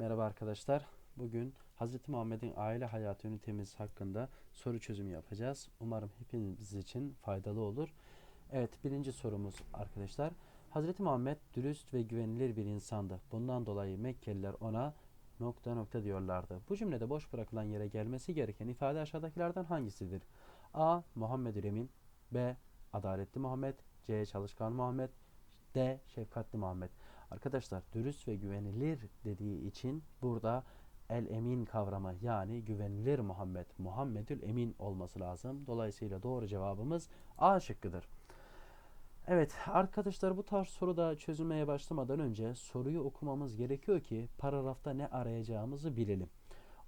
Merhaba arkadaşlar. Bugün Hz. Muhammed'in aile hayatı ünitemiz hakkında soru çözümü yapacağız. Umarım hepiniz için faydalı olur. Evet birinci sorumuz arkadaşlar. Hz. Muhammed dürüst ve güvenilir bir insandı. Bundan dolayı Mekkeliler ona nokta nokta diyorlardı. Bu cümlede boş bırakılan yere gelmesi gereken ifade aşağıdakilerden hangisidir? A. Muhammedül Emin B. Adaletli Muhammed C. Çalışkan Muhammed D. Şefkatli Muhammed Arkadaşlar dürüst ve güvenilir dediği için burada el emin kavramı yani güvenilir Muhammed, Muhammedül emin olması lazım. Dolayısıyla doğru cevabımız A şıkkıdır. Evet arkadaşlar bu tarz soruda çözülmeye başlamadan önce soruyu okumamız gerekiyor ki paragrafta ne arayacağımızı bilelim.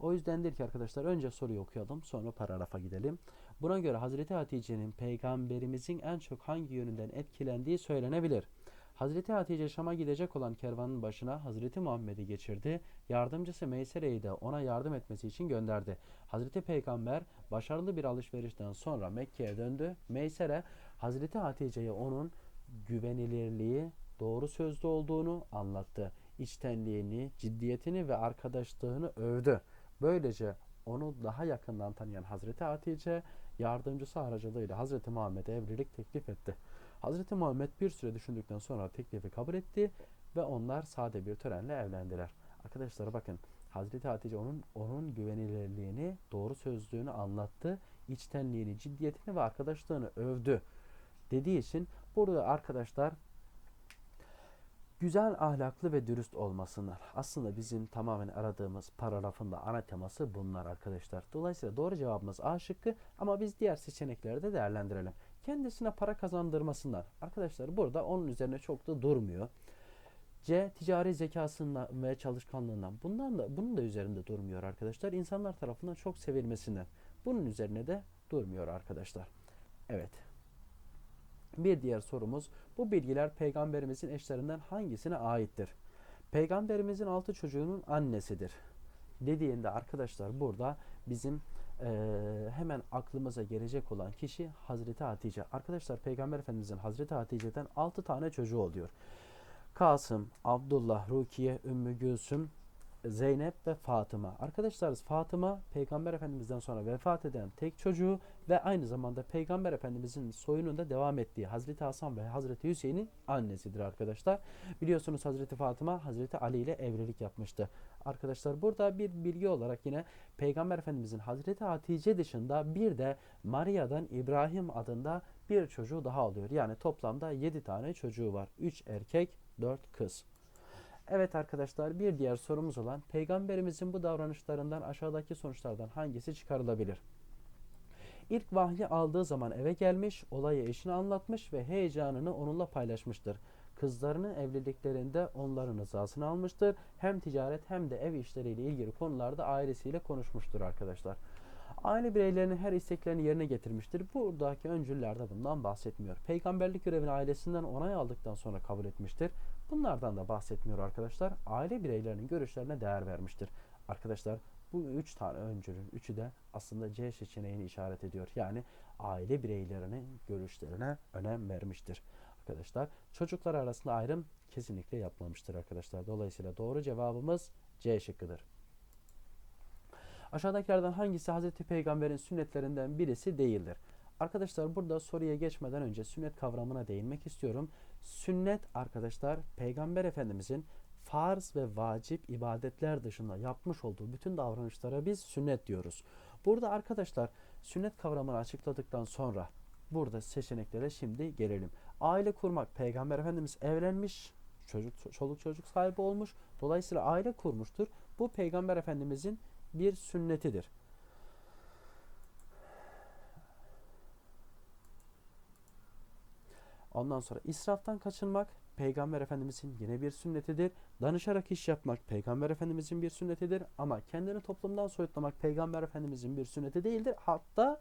O yüzdendir ki arkadaşlar önce soruyu okuyalım sonra paragrafa gidelim. Buna göre Hazreti Hatice'nin peygamberimizin en çok hangi yönünden etkilendiği söylenebilir. Hazreti Hatice Şam'a gidecek olan kervanın başına Hazreti Muhammed'i geçirdi. Yardımcısı Meysere'yi de ona yardım etmesi için gönderdi. Hazreti Peygamber başarılı bir alışverişten sonra Mekke'ye döndü. Meysere Hazreti Hatice'ye onun güvenilirliği, doğru sözlü olduğunu anlattı. İçtenliğini, ciddiyetini ve arkadaşlığını övdü. Böylece onu daha yakından tanıyan Hazreti Hatice yardımcısı aracılığıyla Hazreti Muhammed'e evlilik teklif etti. Hazreti Muhammed bir süre düşündükten sonra teklifi kabul etti ve onlar sade bir törenle evlendiler. Arkadaşlar bakın Hazreti Hatice onun onun güvenilirliğini, doğru sözlüğünü anlattı, içtenliğini, ciddiyetini ve arkadaşlığını övdü dediği için burada arkadaşlar güzel ahlaklı ve dürüst olmasınlar. Aslında bizim tamamen aradığımız paragrafın da ana teması bunlar arkadaşlar. Dolayısıyla doğru cevabımız A şıkkı ama biz diğer seçenekleri de değerlendirelim. Kendisine para kazandırmasınlar. Arkadaşlar burada onun üzerine çok da durmuyor. C ticari zekasından ve çalışkanlığından bundan da bunun da üzerinde durmuyor arkadaşlar. İnsanlar tarafından çok sevilmesinden. Bunun üzerine de durmuyor arkadaşlar. Evet. Bir diğer sorumuz bu bilgiler peygamberimizin eşlerinden hangisine aittir? Peygamberimizin altı çocuğunun annesidir. Dediğinde arkadaşlar burada bizim e, hemen aklımıza gelecek olan kişi Hazreti Hatice. Arkadaşlar Peygamber Efendimizin Hazreti Hatice'den 6 tane çocuğu oluyor. Kasım, Abdullah, Rukiye, Ümmü Gülsüm, Zeynep ve Fatıma. Arkadaşlar Fatıma Peygamber Efendimiz'den sonra vefat eden tek çocuğu ve aynı zamanda Peygamber Efendimiz'in soyunun da devam ettiği Hazreti Hasan ve Hazreti Hüseyin'in annesidir arkadaşlar. Biliyorsunuz Hazreti Fatıma Hazreti Ali ile evlilik yapmıştı. Arkadaşlar burada bir bilgi olarak yine Peygamber Efendimiz'in Hazreti Hatice dışında bir de Maria'dan İbrahim adında bir çocuğu daha oluyor. Yani toplamda 7 tane çocuğu var. 3 erkek, 4 kız. Evet arkadaşlar bir diğer sorumuz olan peygamberimizin bu davranışlarından aşağıdaki sonuçlardan hangisi çıkarılabilir? İlk vahyi aldığı zaman eve gelmiş, olayı eşine anlatmış ve heyecanını onunla paylaşmıştır. Kızlarının evliliklerinde onların rızasını almıştır. Hem ticaret hem de ev işleriyle ilgili konularda ailesiyle konuşmuştur arkadaşlar. Aile bireylerinin her isteklerini yerine getirmiştir. Buradaki öncüller de bundan bahsetmiyor. Peygamberlik görevini ailesinden onay aldıktan sonra kabul etmiştir. Bunlardan da bahsetmiyor arkadaşlar. Aile bireylerinin görüşlerine değer vermiştir. Arkadaşlar bu üç tane öncülün üçü de aslında C seçeneğini işaret ediyor. Yani aile bireylerinin görüşlerine önem vermiştir. Arkadaşlar çocuklar arasında ayrım kesinlikle yapmamıştır arkadaşlar. Dolayısıyla doğru cevabımız C şıkkıdır. Aşağıdakilerden hangisi Hz. Peygamber'in sünnetlerinden birisi değildir? Arkadaşlar burada soruya geçmeden önce sünnet kavramına değinmek istiyorum. Sünnet arkadaşlar Peygamber Efendimizin farz ve vacip ibadetler dışında yapmış olduğu bütün davranışlara biz sünnet diyoruz. Burada arkadaşlar sünnet kavramını açıkladıktan sonra burada seçeneklere şimdi gelelim. Aile kurmak Peygamber Efendimiz evlenmiş, çocuk çoluk çocuk sahibi olmuş. Dolayısıyla aile kurmuştur. Bu Peygamber Efendimizin bir sünnetidir. Ondan sonra israftan kaçınmak Peygamber Efendimizin yine bir sünnetidir. Danışarak iş yapmak Peygamber Efendimizin bir sünnetidir. Ama kendini toplumdan soyutlamak Peygamber Efendimizin bir sünneti değildir. Hatta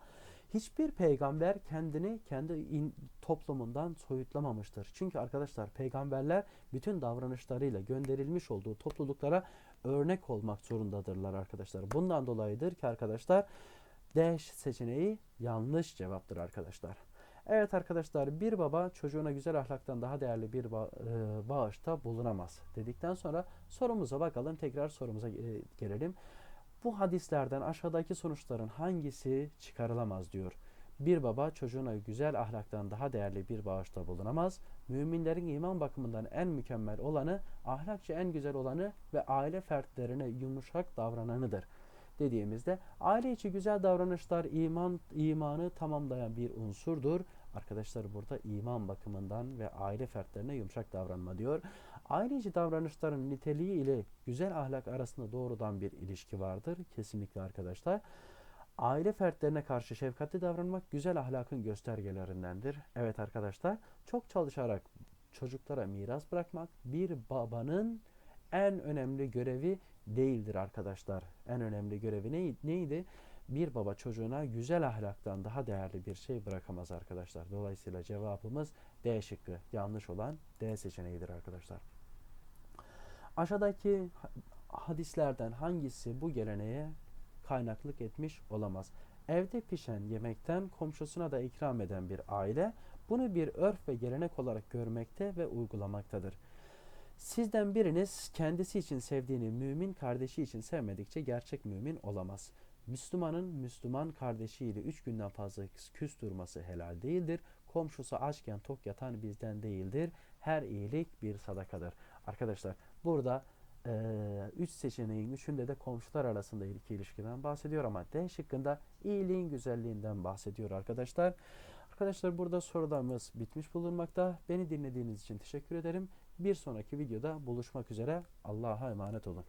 hiçbir peygamber kendini kendi in, toplumundan soyutlamamıştır. Çünkü arkadaşlar peygamberler bütün davranışlarıyla gönderilmiş olduğu topluluklara örnek olmak zorundadırlar arkadaşlar. Bundan dolayıdır ki arkadaşlar D seçeneği yanlış cevaptır arkadaşlar. Evet arkadaşlar bir baba çocuğuna güzel ahlaktan daha değerli bir ba- e, bağışta bulunamaz dedikten sonra sorumuza bakalım. Tekrar sorumuza e, gelelim. Bu hadislerden aşağıdaki sonuçların hangisi çıkarılamaz diyor. Bir baba çocuğuna güzel ahlaktan daha değerli bir bağışta bulunamaz. Müminlerin iman bakımından en mükemmel olanı, ahlakça en güzel olanı ve aile fertlerine yumuşak davrananıdır dediğimizde aile içi güzel davranışlar iman imanı tamamlayan bir unsurdur. Arkadaşlar burada iman bakımından ve aile fertlerine yumuşak davranma diyor. Aile içi davranışların niteliği ile güzel ahlak arasında doğrudan bir ilişki vardır. Kesinlikle arkadaşlar. Aile fertlerine karşı şefkatli davranmak güzel ahlakın göstergelerindendir. Evet arkadaşlar, çok çalışarak çocuklara miras bırakmak bir babanın en önemli görevi değildir arkadaşlar. En önemli görevi ney- neydi? Bir baba çocuğuna güzel ahlaktan daha değerli bir şey bırakamaz arkadaşlar. Dolayısıyla cevabımız D şıkkı. Yanlış olan D seçeneğidir arkadaşlar. Aşağıdaki ha- hadislerden hangisi bu geleneğe kaynaklık etmiş olamaz? Evde pişen yemekten komşusuna da ikram eden bir aile bunu bir örf ve gelenek olarak görmekte ve uygulamaktadır. Sizden biriniz kendisi için sevdiğini mümin kardeşi için sevmedikçe gerçek mümin olamaz. Müslümanın Müslüman kardeşiyle üç günden fazla küs durması helal değildir. Komşusu açken tok yatan bizden değildir. Her iyilik bir sadakadır. Arkadaşlar burada eee, üç seçeneğin üçünde de komşular arasında ilk ilişkiden bahsediyor ama D şıkkında iyiliğin güzelliğinden bahsediyor arkadaşlar. Arkadaşlar burada sorularımız bitmiş bulunmakta. Beni dinlediğiniz için teşekkür ederim. Bir sonraki videoda buluşmak üzere. Allah'a emanet olun.